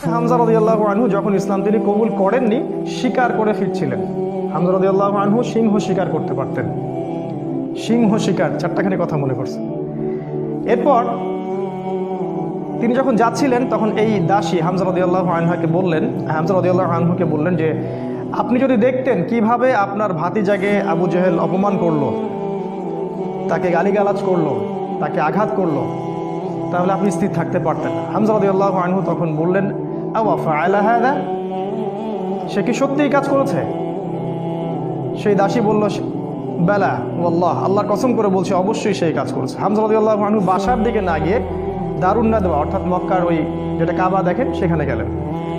হামজা রদিয়াল্লাহ আনহু যখন ইসলাম তিনি কবুল করেননি স্বীকার করে ফিরছিলেন। হামজা রদিয়াল্লাহ আনহু সিংহ স্বীকার করতে পারতেন। সিংহ শিকার, চারটাখানি কথা মনে করছে এরপর তিনি যখন যাচ্ছিলেন, তখন এই দাসী হামজা রদিয়াল্লাহ আনহাকে বললেন, হামজা রদিয়াল্লাহ আনহুকে বললেন যে, আপনি যদি দেখতেন কীভাবে আপনার ভাতিজাকে আবু জেহেল অপমান করল, তাকে গালিগালাজ করল, তাকে আঘাত করল, তাহলে আপনি স্থির থাকতে পারতেন হামজা রদিয়াল্লাহ আনহু তখন বললেন সে কি সত্যিই কাজ করেছে? সেই দাসী বলল বেলা আল্লাহ আল্লাহর কসম করে বলছে, অবশ্যই সেই কাজ করেছে। হামজা রদিয়াল্লাহ আনহু বাসার দিকে না গিয়ে দারুণ না দেওয়া, অর্থাৎ মক্কার ওই যেটা কাবা দেখেন, সেখানে গেলেন।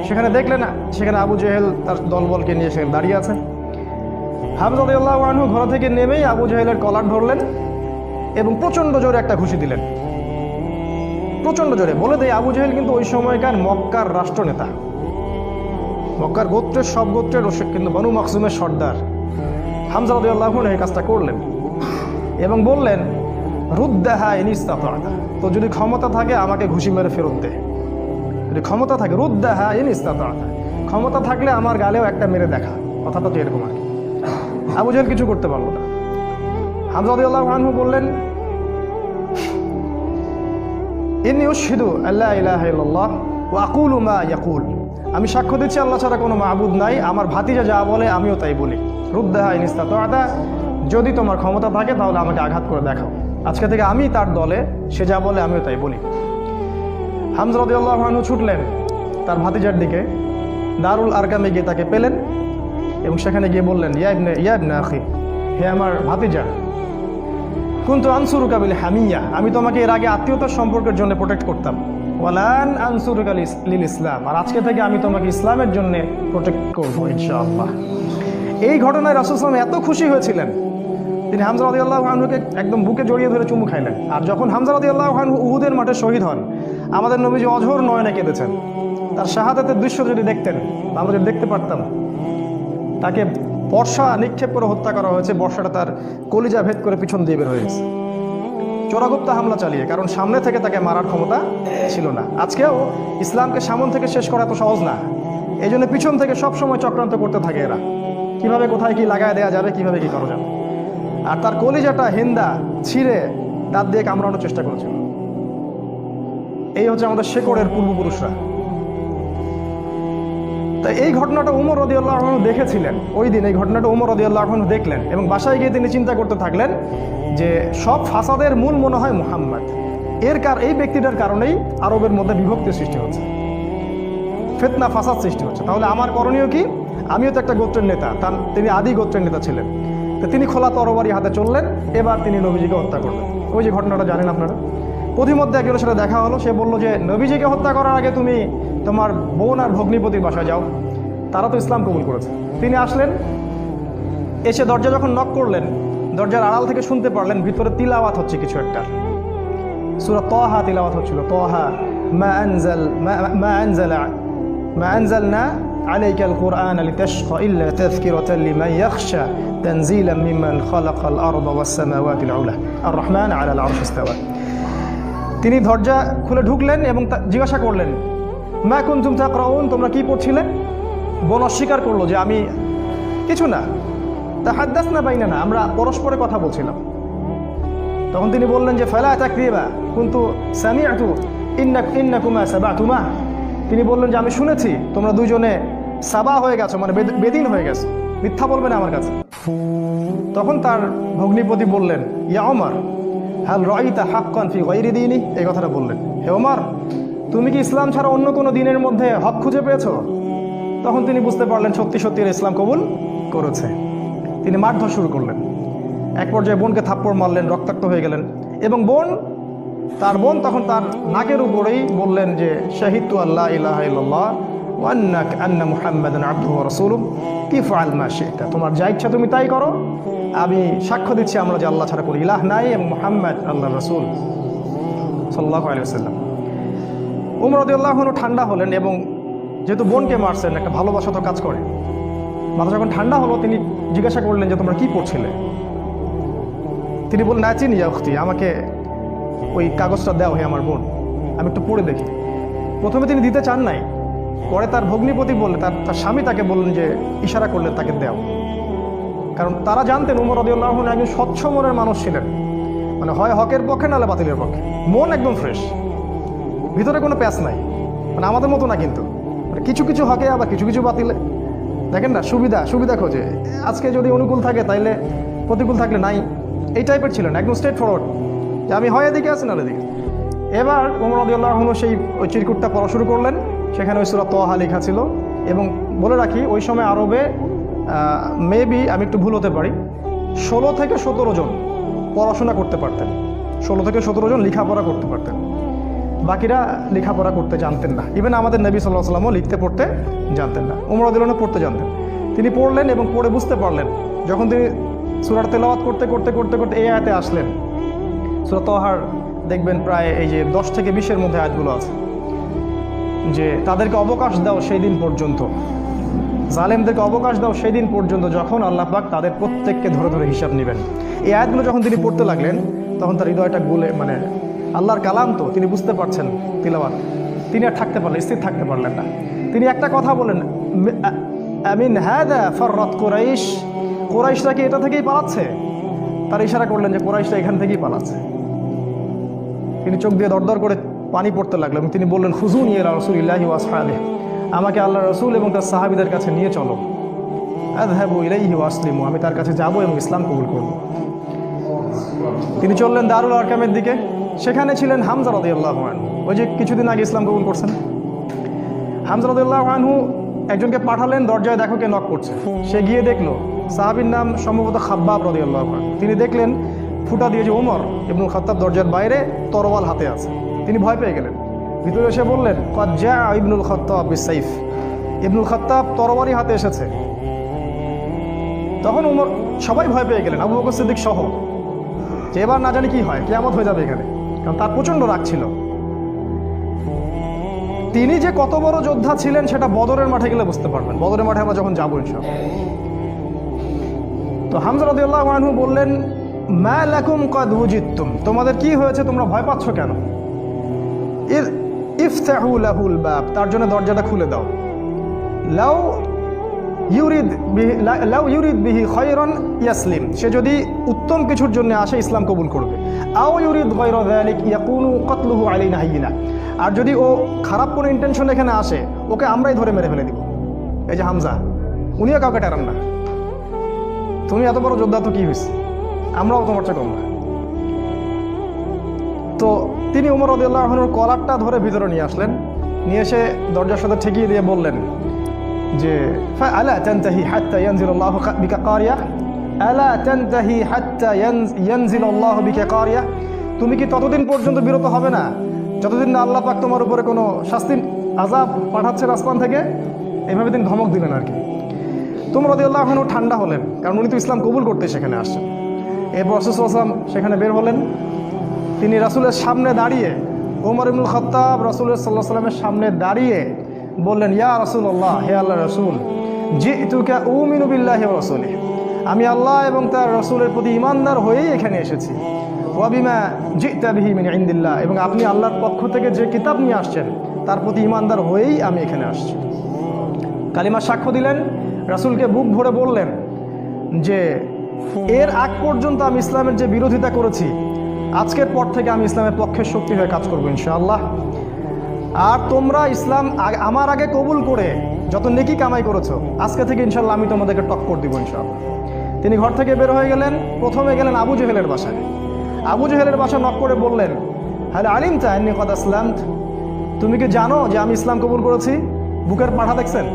সেখানে দেখলেন, সেখানে আবু জেহেল তার দলবলকে নিয়ে সেখানে দাঁড়িয়ে আছে হামজা রদিয়াল্লাহ আনহু ঘর থেকে নেমেই আবু জেহেলের কলার ধরলেন এবং প্রচণ্ড জোরে একটা ঘুষি দিলেন। প্রচণ্ড জোরে। বলে দেয় আবু জেহেল কিন্তু ওই সময়কার মক্কার রাষ্ট্রনেতা। মক্কার গোত্রের সব গোত্রের কিন্তু বনু মকসুমের সর্দার। হামজা রদিয়াল্লাহ এই কাজটা করলেন এবং বললেন, রুদ্দাহা ইনিস্তাতা তো যদি ক্ষমতা থাকে, আমাকে ঘুষি মেরে ফেরত দে। যদি ক্ষমতা থাকে, রুদ্দাহা ইনিস্তাতা ক্ষমতা থাকলে আমার গালেও একটা মেরে দেখা। কথাটা তো এরকম আর কি। আবু জেহেল কিছু করতে পারল না। হামজা আল্লাহ বললেন ইন্নি উশহিদু আল্লাহ ইলাহা ওয়া আকুলু মা ইয়াকুল। আমি সাক্ষ্য দিচ্ছি, আল্লাহ ছাড়া কোনো মাহবুদ নাই। আমার ভাতিজা যা বলে, আমিও তাই বলি। রুদ্দাহা ইনিস্তাতা যদি তোমার ক্ষমতা থাকে, তাহলে আমাকে আঘাত করে দেখাও। আজকে থেকে আমি তার দলে, সে যা বলে, আমিও তাই বলি। হামজা রাদিয়াল্লাহু আনহু ছুটলেন তার ভাতিজার দিকে। দারুল আরকামে গিয়ে তাকে পেলেন এবং সেখানে গিয়ে বললেন, ইয়া ইবনে ইয়া ইবনে আখি, হে আমার ভাতিজা কিন্তু আনসুরু কাবিল হামিয়া। আমি তোমাকে এর আগে আত্মীয়তার সম্পর্কের জন্য প্রোটেক্ট করতাম। ওয়ালান আনসুরু লিল ইসলাম আর আজকে থেকে আমি তোমাকে ইসলামের জন্য প্রোটেক্ট করব ইনশাআল্লাহ। এই ঘটনায় রাসুলসলাম এত খুশি হয়েছিলেন। তিনি হামজা রাদি আল্লাহ আনহুকে একদম বুকে জড়িয়ে ধরে চুমু খাইলেন। আর যখন হামজা রাদি আল্লাহ আনহু উহুদের মাঠে শহীদ হন, আমাদের নবীজি অঝোর নয়নে কেঁদেছেন। তার শাহাদাতের দৃশ্য যদি দেখতেন, আমরা যদি দেখতে পারতাম, তাকে বর্ষা নিক্ষেপ করে হত্যা করা হয়েছে, বর্ষাটা তার কলিজা ভেদ করে পিছন দিয়ে বের হয়েছে। চোরাগুপ্তা হামলা চালিয়ে, কারণ সামনে থেকে তাকে মারার ক্ষমতা ছিল না। আজকেও ইসলামকে সামন থেকে শেষ করা এত সহজ না। এই জন্য পিছন থেকে সব সময় চক্রান্ত করতে থাকে এরা। কীভাবে, কোথায় কি লাগায় দেওয়া যাবে, কীভাবে কি করা যাবে? আর তার কলিজাটা হিন্দা ছিঁড়ে দাঁত দিয়ে কামড়ানোর চেষ্টা করেছিল। এই হচ্ছে আমাদের শেকড়ের পূর্বপুরুষরা। তা এই ঘটনাটা উমর রদিয়াল্লাহ আহমদ দেখেছিলেন। ওই দিন এই ঘটনাটা উমর রদিয়াল্লাহ আহমদ দেখলেন এবং বাসায় গিয়ে তিনি চিন্তা করতে থাকলেন যে সব ফাসাদের মূল মনে হয় মুহাম্মদ। এর কার এই ব্যক্তিটার কারণেই আরবের মধ্যে বিভক্তি সৃষ্টি হচ্ছে। ফেতনা, ফাসাদ সৃষ্টি হচ্ছে। তাহলে আমার করণীয় কি? আমিও তো একটা গোত্রের নেতা। তার তিনি আদি গোত্রের নেতা ছিলেন। তো তিনি খোলা তরবারি হাতে চললেন। এবার তিনি নবীজিকে হত্যা করলেন। ওই যে ঘটনাটা জানেন আপনারা? প্রতিমধ্যে একজনের সাথে দেখা হলো সে বলল যে নবীজিকে হত্যা করার আগে তুমি তোমার বোন আর ভগ্নিপতির বাসায় যাও তারা তো ইসলাম কবুল করেছে তিনি আসলেন এসে দরজা যখন নক করলেন দরজার আড়াল থেকে শুনতে পারলেন ভিতরে তিলাওয়াত হচ্ছে কিছু একটা সুরা তহা তিলাওয়াত হচ্ছিল তহা মা আনজাল মা- মা আনজালা মা আনজালনা عليك القرآن لتشقى إلا تذكرة لمن يخشى تنزيلا ممن خلق الأرض والسماوات العلى الرحمن على العرش استوى তিনি দরজা খুলে ঢুকলেন এবং তা- জিজ্ঞাসা করলেন, মা কুনতুম তাকরাউন? তোমরা কি পড়ছিলে? বোন অস্বীকার করল যে, আমি কিছু না। তা হাদ্দাস না বাইনা না আমরা পরস্পরে কথা বলছিলাম। তখন তিনি বললেন যে, ফেলা তাকরিবা কিন্তু সামিআতু? ইন্না, ইন্নাকুমা সাবাতুমা? তিনি বললেন যে, আমি শুনেছি, তোমরা দুজনে সাবা হয়ে গেছো মানে বেদ- বেদিন হয়ে গেছো। মিথ্যা বলবে না আমার কাছে। তখন তার ভগ্নিপতি বললেন, ইয়া ওমর হাল রাইতা হাক্কান ফি গায়রি দিনি এই কথাটা বললেন। হে ওমর, তুমি কি ইসলাম ছাড়া অন্য কোনো দিনের মধ্যে হক খুঁজে পেয়েছ? তখন তিনি বুঝতে পারলেন, সত্যি সত্যি ইসলাম কবুল করেছে। তিনি মারধর শুরু করলেন। এক পর্যায়ে বোনকে থাপ্পড় মারলেন, রক্তাক্ত হয়ে গেলেন এবং বোন, তার বোন তখন তার নাকের উপরেই বললেন যে শাহিদ আল্লাহ ইলাহা আন্না মুহাম্মাদান আবদুহু ওয়া রাসূলুহু। কি ফাআল মা শি'তা? তোমার যা ইচ্ছা তুমি তাই করো। আমি সাক্ষ্য দিচ্ছি আমরা যে আল্লাহ ছাড়া কোনো ইলাহ নাই এবং মুহাম্মদ আল্লাহ রাসূল সাল্লাল্লাহু আলাইহি ওয়াসাল্লাম। উমর রাদিয়াল্লাহু ঠান্ডা হলেন এবং যেহেতু বোনকে মারছেন, একটা ভালোবাসা তো কাজ করে। মাথা যখন ঠান্ডা হলো, তিনি জিজ্ঞাসা করলেন যে, তোমরা কি পড়ছিলে? তিনি বললেন, না, চিনি উখতি আমাকে ওই কাগজটা দেও হে আমার বোন, আমি একটু পড়ে দেখি। প্রথমে তিনি দিতে চান নাই, পরে তার ভগ্নিপতি বললেন, তার তার স্বামী তাকে বললেন যে, ইশারা করলেন তাকে দেও। কারণ তারা জানতেন উমর রদিউল্লাহ একজন স্বচ্ছ মনের মানুষ ছিলেন। মানে হয় হকের পক্ষে নাহলে বাতিলের পক্ষে। মন একদম ফ্রেশ ভিতরে কোনো প্যাচ নাই। মানে আমাদের মতো না কিন্তু। মানে কিছু কিছু হকে আবার কিছু কিছু বাতিলে। দেখেন না, সুবিধা সুবিধা খোঁজে। আজকে যদি অনুকূল থাকে, তাইলে প্রতিকূল থাকলে নাই। এই টাইপের ছিলেন, একদম স্ট্রেট ফরওয়ার্ড যে আমি হয় এদিকে আছি, না এদিকে। এবার ওমর রদিউল্লাহ সেই ওই চিরকুটটা পড়া শুরু করলেন। সেখানে ওই সুরা তোহা লেখা ছিল। এবং বলে রাখি, ওই সময় আরবে মেবি আমি একটু ভুল হতে পারি। ষোলো থেকে সতেরো জন পড়াশোনা করতে পারতেন। ষোলো থেকে সতেরো জন লেখাপড়া করতে পারতেন। বাকিরা লেখাপড়া করতে জানতেন না। ইভেন আমাদের নবী সাল্লাহ সাল্লামও লিখতে, পড়তে জানতেন না। উমর আদিলনে পড়তে জানতেন। তিনি পড়লেন এবং পড়ে বুঝতে পারলেন। যখন তিনি সুরার তেলাওয়াত করতে করতে করতে করতে এই আয়াতে আসলেন, সুরা তোহার দেখবেন প্রায় এই যে দশ থেকে বিশের মধ্যে আয়াতগুলো আছে, যে তাদেরকে অবকাশ দাও সেই দিন পর্যন্ত। জালেমদেরকে অবকাশ দাও সেই দিন পর্যন্ত যখন আল্লাহ পাক তাদের প্রত্যেককে ধরে ধরে হিসাব নেবেন। এই আয়াতগুলো যখন তিনি পড়তে লাগলেন, তখন তার হৃদয়টা গুলে মানে আল্লাহর কালাম তো, তিনি বুঝতে পারছেন তিলাওয়াত। তিনি আর থাকতে পারলেন, স্থির থাকতে পারলেন না। তিনি একটা কথা বলেন আমিন হ্যাঁ ফর ফররত কোরাইশ। কোরাইশরা কি এটা থেকেই পালাচ্ছে? তার ইশারা করলেন যে কোরাইশরা এখান থেকেই পালাচ্ছে। তিনি চোখ দিয়ে দরদর করে পানি পড়তে লাগল এবং তিনি বললেন হুজুন ইয়ে রসুল ইল্লাহি ওয়াসফালে আমাকে আল্লাহ রসুল এবং তার সাহাবিদের কাছে নিয়ে চলো। আদহাবু আমি তার কাছে যাব এবং ইসলাম কবুল করব। তিনি চললেন দারুল আরকামের দিকে। সেখানে ছিলেন হামজা রদিয়াল্লাহ ওই যে কিছুদিন আগে ইসলাম কবুল করছেন। হামজা রদিয়াল্লাহ একজনকে পাঠালেন, দরজায় দেখো কে নক করছে। সে গিয়ে দেখল, সাহাবির নাম সম্ভবত খাব্বাব রদিয়াল্লাহ আনহু। তিনি দেখলেন, ফুটা দিয়ে যে ওমর এবং খাত্তাব দরজার বাইরে তরোয়াল হাতে আছে। তিনি ভয় পেয়ে গেলেন। ভিতরে এসে বললেন কজ্জা ইবনুল খত্তাব বিসাইফ ইবনুল খত্তাব তরবারি হাতে এসেছে। তখন উমর সবাই ভয় পেয়ে গেলেন, আবু বকর সিদ্দিক সহ। যে এবার না জানি কি হয় কেমত হয়ে যাবে এখানে, কারণ তার প্রচণ্ড রাগ ছিল। তিনি যে কত বড় যোদ্ধা ছিলেন, সেটা বদরের মাঠে গেলে বুঝতে পারবেন। বদরের মাঠে আমরা যখন যাব ইনশাল তো হামজা আনহু বললেন, মা লাকুম কদ উজিত্তুম। তোমাদের কি হয়েছে? তোমরা ভয় পাচ্ছ কেন? ইর ইফতাহু লাহুল তার জন্য দরজাটা খুলে দাও। লাউ ইউরিদ লাউ ইউরিদ বিহি খয়রন ইয়াসলিম, সে যদি উত্তম কিছুর জন্য আসে, ইসলাম কবুল করবে। আও ইউরিদ গৈর যালিক ইয়াকুনু কতলুহু আলাইনা হাইয়িনা, আর যদি ও খারাপ কোনো ইন্টেনশন এখানে আসে, ওকে আমরাই ধরে মেরে ফেলে দিব। এই যে হামজা, উনিও কাউকে টেরান না। তুমি এত বড় যোদ্ধা, তো কি হয়েছে আমরাও তোমার চেয়ে কম না। তো তিনি উমর রদিউল্লাহনুর কলারটা ধরে ভিতরে নিয়ে আসলেন। নিয়ে এসে দরজার সাথে ঠেকিয়ে দিয়ে বললেন যে আলা তানতাহি হাত্তা বিকা তুমি কি ততদিন পর্যন্ত বিরত হবে না? যতদিন না আল্লাহ পাক তোমার উপরে কোনো শাস্তি আজাব পাঠাচ্ছেন আসমান থেকে? এইভাবে তিনি ধমক দিলেন আর কি। তোমরা রদিউল্লাহ ঠান্ডা হলেন, কারণ উনি তো ইসলাম কবুল করতে সেখানে আসছেন। এরপর রসুলাম সেখানে বের হলেন। তিনি রাসুলের সামনে দাঁড়িয়ে ওমর ইবনুল খত্তাব রাসুলের সাল্লাহ সাল্লামের সামনে দাঁড়িয়ে বললেন, ইয়া রাসুল্লাহ হে আল্লাহ রসুল জি তুকা উমিনুবিল্লাহ রসুল আমি আল্লাহ এবং তার রসুলের প্রতি ইমানদার হয়েই এখানে এসেছি। ওয়াবিমা জিতাবিহি মিন ইন্দিল্লাহ, এবং আপনি আল্লাহর পক্ষ থেকে যে কিতাব নিয়ে আসছেন, তার প্রতি ইমানদার হয়েই আমি এখানে আসছি। কালিমা সাক্ষ্য দিলেন, রাসুলকে বুক ভরে বললেন যে, এর আগ পর্যন্ত আমি ইসলামের যে বিরোধিতা করেছি আজকের পর থেকে আমি ইসলামের পক্ষের শক্তি হয়ে কাজ করব, ইনশাআল্লাহ। আর তোমরা ইসলাম আমার আগে কবুল করে যত নেকি কামাই করেছ, আজকে থেকে ইনশাল্লাহ আমি তোমাদেরকে টক্কর দিব, ইনশাআল্লাহ। তিনি ঘর থেকে বের হয়ে গেলেন, প্রথমে গেলেন আবু জেহেলের বাসায়। আবু জেহেলের বাসা নক করে বললেন হ্যালো আলিম তা এমনি কদ আসলাম তুমি কি জানো যে আমি ইসলাম কবুল করেছি? বুকের পাঠা দেখছেন?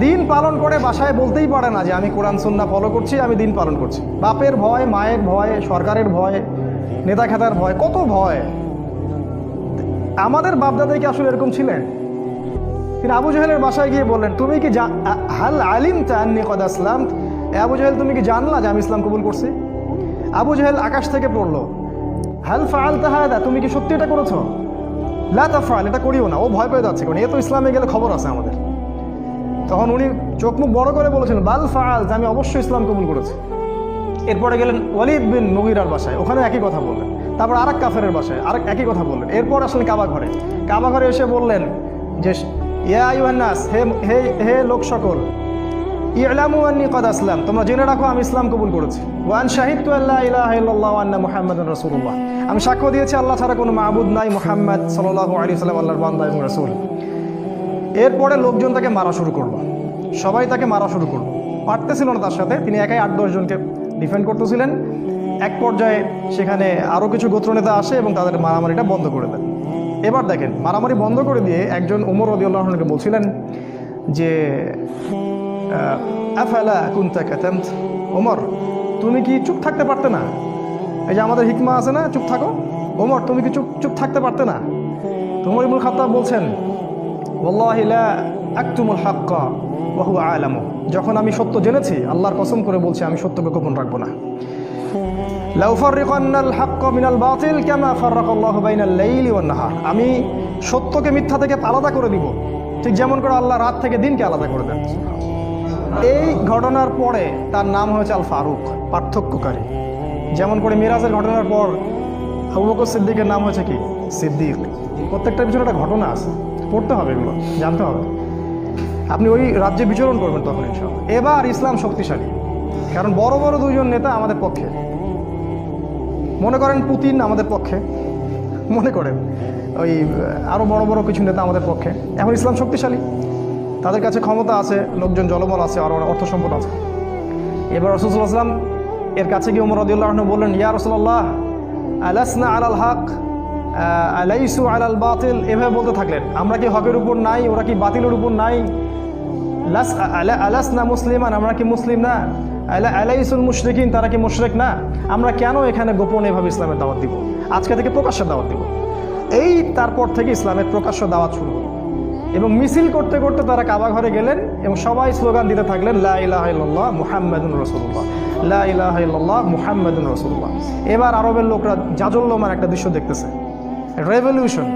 দিন পালন করে বাসায় বলতেই পারে না যে আমি কোরআন সুন্না ফলো করছি, আমি দিন পালন করছি। বাপের ভয়, মায়ের ভয়, সরকারের ভয়, নেতা খেতার ভয়, কত ভয়? আমাদের বাপদাদাই কি আসলে এরকম ছিলেন? তিনি আবু জাহেলের বাসায় গিয়ে বললেন, তুমি কি হাল আলিম চাননি কদ আসলাম আবু জাহেল, তুমি কি জানলা যে আমি ইসলাম কবুল করছি? আবু জাহেল আকাশ থেকে পড়ল, হাল ফাল তাহাদা তুমি কি সত্যি এটা করেছ? লা তাফাল এটা করিও না। ও ভয় পেয়ে যাচ্ছে, কারণ এ তো ইসলামে গেলে খবর আছে আমাদের। তখন উনি চোখ মুখ বড় করে বলেছেন, বাল ফাল আমি অবশ্যই ইসলাম কবুল করেছি। এরপরে গেলেন ওয়ালিদ বিন মুগিরার বাসায়, ওখানে একই কথা বললেন। তারপর আরেক কাফেরের বাসায়, আরেক একই কথা বললেন। এরপর আসলেন কাবা ঘরে। কাবা ঘরে এসে বললেন যে, ইয়া হে হে হে লোক সকল, ইলামু আন্নি কদ আসলাম, তোমরা জেনে রাখো আমি ইসলাম কবুল করেছি। ওয়ান শাহিদতু আল্লাহ ইলাহা আন্না মুহাম্মাদুর রাসূলুল্লাহ। আমি সাক্ষ্য দিয়েছি, আল্লাহ ছাড়া কোনো মাবুদ নাই মুহাম্মদ সাল্লাল্লাহু আলাইহি সাল্লাম আল্লাহর বান্দা এবং রাসূল। এরপরে লোকজন তাকে মারা শুরু করল। সবাই তাকে মারা শুরু করল। পারতেছিল না তার সাথে, তিনি একাই আট দশজনকে ডিফেন্ড করতেছিলেন। এক পর্যায়ে সেখানে আরও কিছু গোত্রনেতা আসে এবং তাদের মারামারিটা বন্ধ করে দেন। এবার দেখেন, মারামারি বন্ধ করে দিয়ে একজন উমর রদিউল্লাহকে বলছিলেন যে আফালা কুন্তা কাতামত? ওমর তুমি কি চুপ থাকতে পারতে না? এই যে আমাদের হিকমা আছে না, চুপ থাকো। ওমর তুমি কি চুপ চুপ থাকতে পারতে না? তোমার ইবুল খাত্তাব বলছেন ওয়াল্লাহি লা আকতুমুল হাক্কা ওয়া হুয়া আলামু। যখন আমি সত্য জেনেছি, আল্লাহর কসম করে বলছি, আমি সত্যকে গোপন রাখব না। আমি সত্যকে মিথ্যা থেকে আলাদা করে দিব। ঠিক যেমন করে আল্লাহ রাত থেকে দিনকে আলাদা করে দেন। এই ঘটনার পরে তার নাম হয়েছে আল ফারুক, পার্থক্যকারী। যেমন করে মিরাজের ঘটনার পর আবু সিদ্দিকের নাম হয়েছে কি? সিদ্দিক। প্রত্যেকটার পিছনে একটা ঘটনা আছে। পড়তে হবে এগুলো, জানতে হবে। আপনি ওই রাজ্যে বিচরণ করবেন তখন ইনশাল্লাহ এবার ইসলাম শক্তিশালী, কারণ বড় বড় দুজন নেতা আমাদের পক্ষে। মনে করেন পুতিন আমাদের পক্ষে, মনে করেন ওই আরও বড় বড় কিছু নেতা আমাদের পক্ষে। এখন ইসলাম শক্তিশালী, তাদের কাছে ক্ষমতা আছে, লোকজন জলবল আছে, আর অর্থ সম্পদ আছে। এবার রসুল্লাহ আসলাম এর কাছে গিয়ে উমর রদিউল্লাহ বললেন, ইয়া রসুল্লাহ আলাসনা আলাল হক? আলাইসু আলাল বাতিল, এভাবে বলতে থাকলেন। আমরা কি হকের উপর নাই? ওরা কি বাতিলের উপর নাই? লাস আলা আলাস না মুসলিমান, আমরা কি মুসলিম না? আলা আলাইসুল মুশরিকিন, তারা কি মুশরিক না? আমরা কেন এখানে গোপন এভাবে ইসলামের দাওয়াত দিব? আজকে থেকে প্রকাশ্যে দাওয়াত দিব। এই তারপর থেকে ইসলামের প্রকাশ্য দাওয়াত শুরু এবং মিছিল করতে করতে তারা কাবা ঘরে গেলেন এবং সবাই স্লোগান দিতে থাকলেন, লা ইলাহা ইল্লাল্লাহ মুহাম্মাদুন রাসূলুল্লাহ, লা ইলাহা ইল্লাল্লাহ মুহাম্মাদুন রাসূলুল্লাহ। এবার আরবের লোকরা জাজল্যমান একটা দৃশ্য দেখতেছে। রেভলিউশন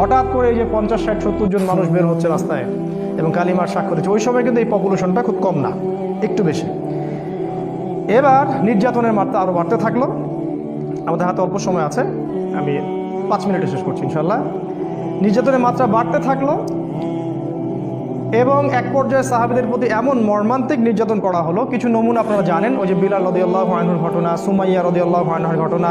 হঠাৎ করে এই যে পঞ্চাশ, ষাট, সত্তর জন মানুষ বের হচ্ছে রাস্তায় এবং কালিমার স্বাক্ষর হচ্ছে ওই সময় কিন্তু এই পপুলেশনটা খুব কম না, একটু বেশি। এবার নির্যাতনের মাত্রা আরও বাড়তে থাকল। আমাদের হাতে অল্প সময় আছে, আমি পাঁচ মিনিটে শেষ করছি ইনশাল্লাহ নির্যাতনের মাত্রা বাড়তে থাকল এবং এক পর্যায়ে সাহাবিদের প্রতি এমন মর্মান্তিক নির্যাতন করা হলো। কিছু নমুনা আপনারা জানেন, ওই যে বিলাল রদিয়াল্লাহ আনহুর ঘটনা, সুমাইয়া রদিয়াল্লাহ আনহুর ঘটনা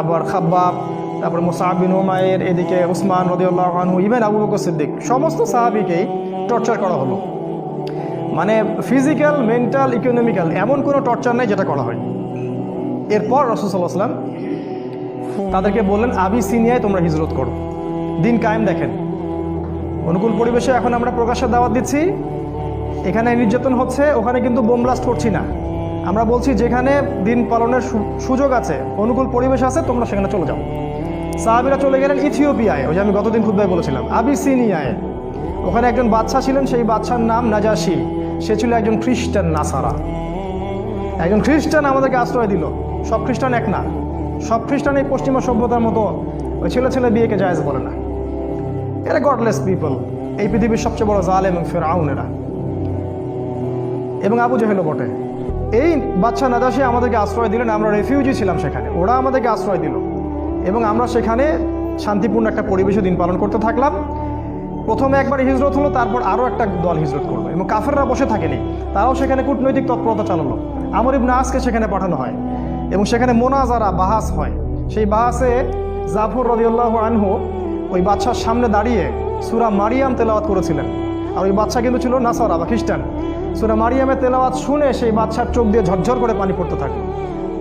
আবার খাব্বাব তারপরে মুসাহাবিন ওমায়ের এদিকে উসমান রদিয়াল্লাহ আনহু ইভেন আবু বকর সিদ্দিক, সমস্ত সাহাবিকেই টর্চার করা হলো। মানে ফিজিক্যাল মেন্টাল ইকোনমিক্যাল এমন কোনো টর্চার নেই যেটা করা হয় এরপর রসুল্লাহ সাল্লাম তাদেরকে বললেন আবি সিনিয়ায় তোমরা হিজরত করো। দিন কায়েম দেখেন। অনুকূল পরিবেশে এখন আমরা প্রকাশ্যে দাওয়াত দিচ্ছি। এখানে নির্যাতন হচ্ছে, ওখানে কিন্তু বোম ব্লাস্ট করছি না। আমরা বলছি, যেখানে দিন পালনের সুযোগ আছে, অনুকূল পরিবেশ আছে, তোমরা সেখানে চলে যাও। সাহাবিরা চলে গেলেন ইথিওপিয়ায়, ওই যে আমি গতদিন খুদ্ায় বলেছিলাম, আবিসিনিয়ায়। ওখানে একজন বাদশা ছিলেন, সেই বাদশার নাম নাজাসি। সে ছিল একজন খ্রিস্টান নাসারা। একজন খ্রিস্টান আমাদেরকে আশ্রয় দিল। সব খ্রিস্টান এক না। সব খ্রিস্টান এই পশ্চিমা সভ্যতার মতো ওই ছেলে ছেলে বিয়েকে জায়েজ বলে না। এরা গডলেস পিপল এই পৃথিবীর সবচেয়ে বড় জাল এবং ফের এরা এবং আবু জেহেলও বটে। এই বাচ্চা নাদাসে আমাদেরকে আশ্রয় দিলেন, আমরা রেফিউজি ছিলাম সেখানে। ওরা আমাদেরকে আশ্রয় দিল। এবং আমরা সেখানে শান্তিপূর্ণ একটা পরিবেশে দিন পালন করতে থাকলাম। প্রথমে একবার হিজরত হলো, তারপর আরও একটা দল হিজরত করল এবং কাফেররা বসে থাকেনি। তারাও সেখানে কূটনৈতিক তৎপরতা চালালো। আমর ইবনে আসকে সেখানে পাঠানো হয় এবং সেখানে মোনাজারা, বাহাস হয়। সেই বাহাসে জাফর রদিউল্লাহ আনহু ওই বাচ্চার সামনে দাঁড়িয়ে সুরা মারিয়াম তেলাওয়াত করেছিলেন। আর ওই বাচ্চা কিন্তু ছিল নাসারা বা খ্রিস্টান। সুরা মারিয়ামের তেলাওয়াত শুনে সেই বাচ্চার চোখ দিয়ে ঝরঝর করে পানি পড়তে থাকল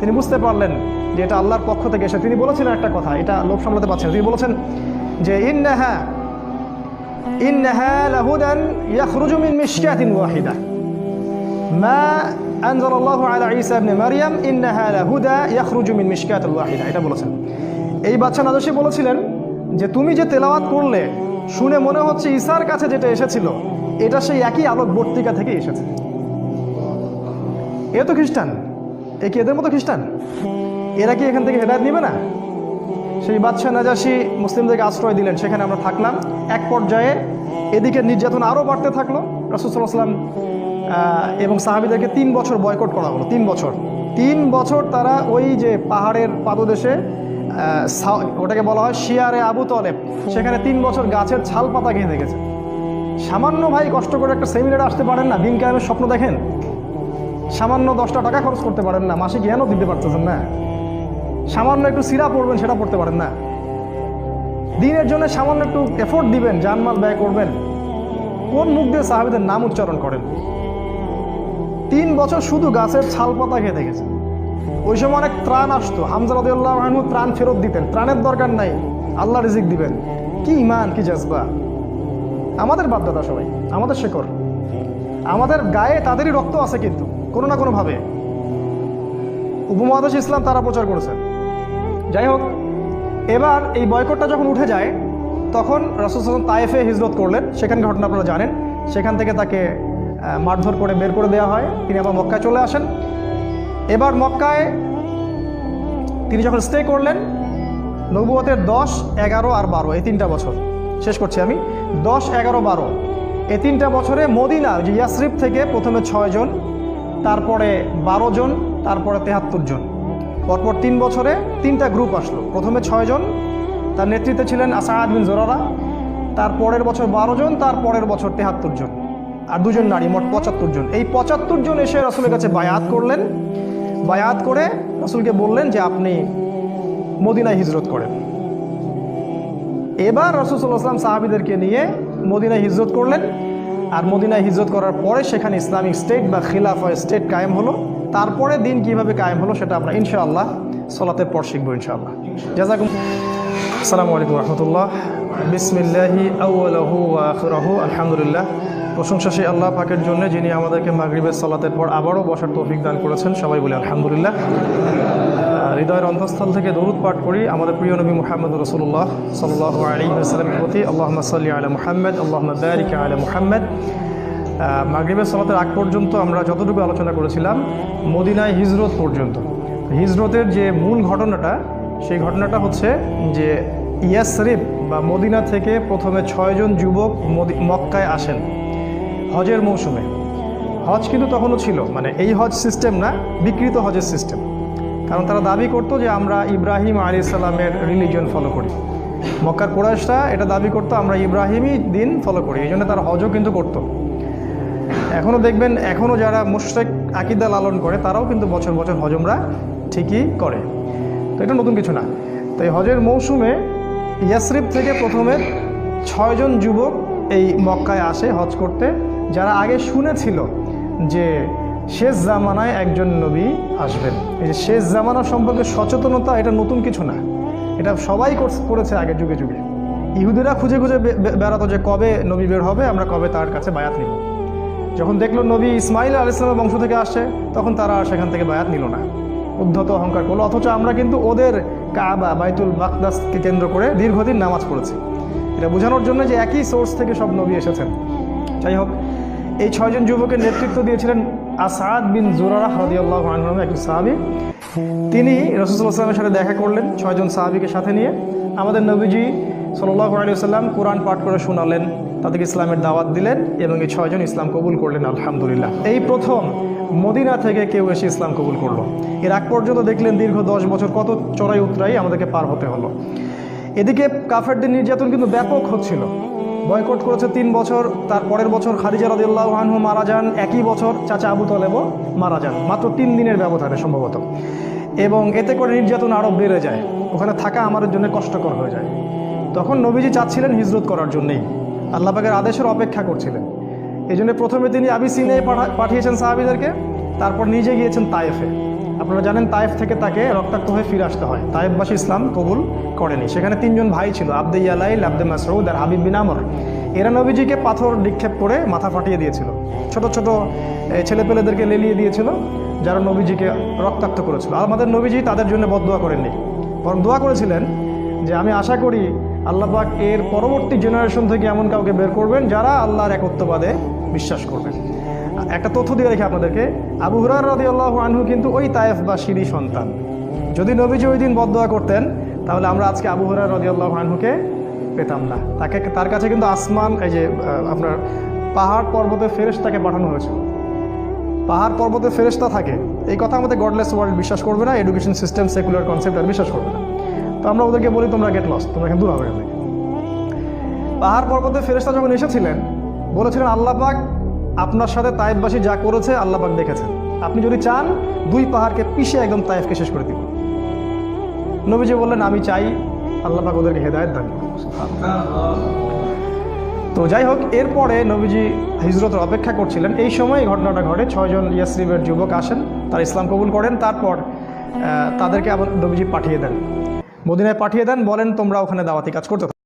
তিনি বুঝতে পারলেন যে এটা আল্লাহর পক্ষ থেকে এসে তিনি বলেছিলেন একটা কথা এটা লোক সামলাতে পারছেন না। তিনি বলেছেন যে ইন্নাহা ইন্নাহা লাহুদান ইয়াখরুজু মিন মিশকাতিন ওয়াহিদা মা أنزل الله على عيسى ابن مريم إنها لهدى يخرج من مشكاة الواحدة এটা বলেছেন এই বাচ্চা নাদসী বলেছিলেন যে তুমি যে তেলাওয়াত করলে শুনে মনে হচ্ছে ঈসার কাছে যেটা এসেছিল এটা সেই একই আলোক বর্তিকা থেকে এসেছে এ তো খ্রিস্টান এ কি এদের মতো খ্রিস্টান? এরা কি এখান থেকে হেদায়ত নিবে না? সেই বাদশাহ নাজাসি মুসলিমদেরকে আশ্রয় দিলেন, সেখানে আমরা থাকলাম। এক পর্যায়ে এদিকে নির্যাতন আরও বাড়তে থাকল। রসুসাল্লাম এবং সাহাবিদেরকে তিন বছর বয়কট করা হলো, তিন বছর। তিন বছর তারা ওই যে পাহাড়ের পাদদেশে ওটাকে বলা হয় শিয়ারে আবু তলেব। সেখানে তিন বছর গাছের ছাল পাতা খেয়ে দেখেছে। সামান্য ভাই কষ্ট করে একটা সেমিনারে আসতে পারেন না দিন কায়েমের স্বপ্ন দেখেন? সামান্য দশটা টাকা খরচ করতে পারেন না মাসে জ্ঞানও দিতে পারতেছেন না। সামান্য একটু সিরা পড়বেন, সেটা পড়তে পারেন না। দিনের জন্য সামান্য একটু এফোর্ট দিবেন জানমাল ব্যয় করবেন। কোন মুখ দিয়ে সাহাবিদের নাম উচ্চারণ করেন? তিন বছর শুধু গাছের ছাল পাতা খেয়ে দেখেছে ওই সময় অনেক ত্রাণ আসতো। হামজা ত্রাণ ফেরত দিতেন। ত্রাণের দরকার নাই। আল্লাহ রিজিক দিবেন। কি ইমান কি জাজবা। আমাদের বাধ্যতা সবাই, আমাদের শেখর। আমাদের গায়ে তাদেরই রক্ত আছে কিন্তু। কোনো না কোনোভাবে। উপমহাদেশ ইসলাম তারা প্রচার করেছেন যাই হোক, এবার এই বয়কটটা যখন উঠে যায়, তখন রসুল তায়েফে হিজরত করলেন। সেখানে ঘটনা আপনারা জানেন। সেখান থেকে তাকে মারধর করে বের করে দেওয়া হয়। তিনি আবার মক্কায় চলে আসেন। এবার মক্কায় তিনি যখন স্টে করলেন নবুয়তের দশ, এগারো আর বারো, এই তিনটা বছর। শেষ করছি আমি। দশ, এগারো, বারো। এই তিনটা বছরে মদিনা যে ইয়াসরিফ থেকে প্রথমে ছয় জন তারপরে বারো জন, তারপরে তেহাত্তর জন। পরপর তিন বছরে তিনটা গ্রুপ আসলো। প্রথমে ছয় জন, তার নেতৃত্বে ছিলেন আসাদ বিন জোরারা। তার পরের বছর বারো জন, তার পরের বছর তেহাত্তর জন। আর দুজন নারী, মোট পঁচাত্তর জন। এই পঁচাত্তর জন এসে রসুলের কাছে বায়াত করলেন। বায়াত করে রসুলকে বললেন যে, আপনি মদিনায় হিজরত করেন। এবার রসুলাম সাহাবিদেরকে নিয়ে মদিনায় হিজরত করলেন। আর মদিনায় হিজরত করার পরে সেখানে ইসলামিক স্টেট বা খিলাফা স্টেট কায়েম হলো। তারপরে দিন কীভাবে কায়েম হলো সেটা আমরা ইনশাআল্লাহ সলাতের পর শিখব ইনশাআল্লাহ। জাজাকুম আসসালামু আলাইকুম রহমতুল্লাহ। বিসমিল্লাহি আলহামদুলিল্লাহ। প্রশংসা সেই আল্লাহ পাকের জন্য যিনি আমাদেরকে মাগরিবের সলাতের পর আবারও বসার তৌফিক দান করেছেন। সবাই বলে আলহামদুলিল্লাহ। হৃদয়ের অন্তঃস্থল থেকে দরুদ পাঠ করি। আমাদের প্রিয় নবী মুহাম্মদ রসুল্লাহ সাল্লাহ আলী আসসালামের প্রতি আল্লাহ সাল্লি আলা মুহাম্মদ আল্লাহ বারিক আলা মুহাম্মদ। মাগরিবের সালাতের আগ পর্যন্ত আমরা যতটুকু আলোচনা করেছিলাম, মদিনায় হিজরত পর্যন্ত। হিজরতের যে মূল ঘটনাটা, সেই ঘটনাটা হচ্ছে যে ইয়াসরিফ বা মদিনা থেকে প্রথমে ছয়জন যুবক মক্কায় আসেন। হজের মৌসুমে। হজ কিন্তু তখনও ছিল মানে এই হজ সিস্টেম না, বিকৃত হজের সিস্টেম কারণ তারা দাবি করতো যে আমরা ইব্রাহিম আলী সাল্লামের রিলিজন ফলো করি। মক্কার কোরাইশরা এটা দাবি করতো, আমরা ইব্রাহিমই দিন ফলো করি। এই জন্য তারা হজও কিন্তু করতো। এখনও দেখবেন, এখনও যারা মুশরেক আকিদা লালন করে, তারাও কিন্তু বছর বছর হজমরা ঠিকই করে। তো এটা নতুন কিছু না। তো এই হজের মৌসুমে ইয়াসরিফ থেকে প্রথমে ছয়জন যুবক এই মক্কায় আসে হজ করতে। যারা আগে শুনেছিল যে শেষ জামানায় একজন নবী আসবেন। এই যে শেষ জামানা সম্পর্কে সচেতনতা এটা নতুন কিছু না। এটা সবাই করছে- আগে যুগে যুগে। ইহুদিরা খুঁজে খুঁজে বেড়াতো যে কবে নবী বের হবে, আমরা কবে তার কাছে বায়াত নিব। যখন দেখল নবী ইসমাইল আল ইসলামের বংশ থেকে আসে, তখন তারা আর সেখান থেকে বায়াত নিল না। উদ্ধত অহংকার করল। অথচ আমরা কিন্তু ওদের কাবা, বাইতুল বাকদাসকে কেন্দ্র করে দীর্ঘদিন নামাজ পড়েছি। এটা বোঝানোর জন্য যে একই সোর্স থেকে সব নবী এসেছেন। যাই হোক, এই ছয়জন যুবকের নেতৃত্ব দিয়েছিলেন আসাদ বিন জোরারা হদিয়াল্লাহ আনহু একজন সাহাবি। তিনি রসুলামের সাথে দেখা করলেন ছয়জন সাহাবিকে সাথে নিয়ে। আমাদের নবীজি সাল্লাহ আলিয়াল্লাম কোরআন পাঠ করে শোনালেন, তাদেরকে ইসলামের দাওয়াত দিলেন এবং এই ছয়জন ইসলাম কবুল করলেন, আলহামদুলিল্লাহ। এই প্রথম মদিনা থেকে কেউ এসে ইসলাম কবুল করল। এর আগ পর্যন্ত দেখলেন দীর্ঘ দশ বছর কত চড়াই উতরাই আমাদেরকে পার হতে হলো। এদিকে কাফেরদের নির্যাতন কিন্তু ব্যাপক হচ্ছিল। বয়কট করেছে তিন বছর, তার পরের বছর খাদিজা রাদিউল্লাহ আনহু মারা যান, একই বছর চাচা আবু তলেবও মারা যান, মাত্র তিন দিনের ব্যবধানে সম্ভবত। এবং এতে করে নির্যাতন আরও বেড়ে যায়, ওখানে থাকা আমাদের জন্য কষ্টকর হয়ে যায়। তখন নবীজি চাচ্ছিলেন হিজরত করার জন্যেই, আল্লাহ পাকের আদেশের অপেক্ষা করছিলেন। এই প্রথমে তিনি আবিসিনে পাঠিয়েছেন সাহাবিদেরকে, তারপর নিজে গিয়েছেন তায়েফে। আপনারা জানেন তায়েফ থেকে তাকে রক্তাক্ত হয়ে ফিরে আসতে হয়। তায়েফবাসী ইসলাম কবুল করেনি। সেখানে তিনজন ভাই ছিল, আব্দে ইয়ালাইল, আব্দে মাসরুদ আর হাবিব বিন আমর। এরা নবীজিকে পাথর নিক্ষেপ করে মাথা ফাটিয়ে দিয়েছিল। ছোট ছোট ছেলেপেলেদেরকে লেলিয়ে দিয়েছিল, যারা নবীজিকে রক্তাক্ত করেছিল। আর আমাদের নবীজি তাদের জন্য বদদোয়া করেননি। বরং দোয়া করেছিলেন যে, আমি আশা করি আল্লাহ পাক এর পরবর্তী জেনারেশন থেকে এমন কাউকে বের করবেন যারা আল্লাহর একত্ববাদে বিশ্বাস করবেন। একটা তথ্য দিয়ে রেখে আপনাদেরকে। আবু হুরার রাদি আল্লাহ আনহু কিন্তু ওই তায়েফ বা সিঁড়ি সন্তান। যদি নবীজি ওই দিন বদদোয়া করতেন, তাহলে আমরা আজকে আবু হুরার রাদি আল্লাহ আনহুকে পেতাম না। তাকে, তার কাছে কিন্তু আসমান, এই যে আপনার পাহাড় পর্বতে ফেরেশ তাকে পাঠানো হয়েছিল পাহাড় পর্বতে ফেরেশতা থাকে। এই কথা আমাদের গডলেস ওয়ার্ল্ড বিশ্বাস করবে না এডুকেশন সিস্টেম সেকুলার কনসেপ্ট আর বিশ্বাস করবে না। তো আমরা ওদেরকে বলি, তোমরা গেট লস তোমরা কিন্তু পাহাড় পর্বতে ফেরেশতা যখন এসেছিলেন, বলেছিলেন, আল্লাহ পাক আপনার সাথে তাইফবাসী যা করেছে আল্লাহ পাক দেখেছেন। আপনি যদি চান, দুই পাহাড়কে পিষে একদম তাইফকে শেষ করে দিব। নবীজি বললেন, আমি চাই আল্লাহ পাক ওদেরকে হেদায়ত দান তো যাই হোক, এরপরে নবীজি হিজরতের অপেক্ষা করছিলেন। এই সময় ঘটনাটা ঘটে। ছয়জন ইয়াসরিবের যুবক আসেন, তারা ইসলাম কবুল করেন, তারপর তাদেরকে আবার নবীজি পাঠিয়ে দেন। মদিনায় পাঠিয়ে দেন, বলেন, তোমরা ওখানে দাওয়াতি কাজ করতে।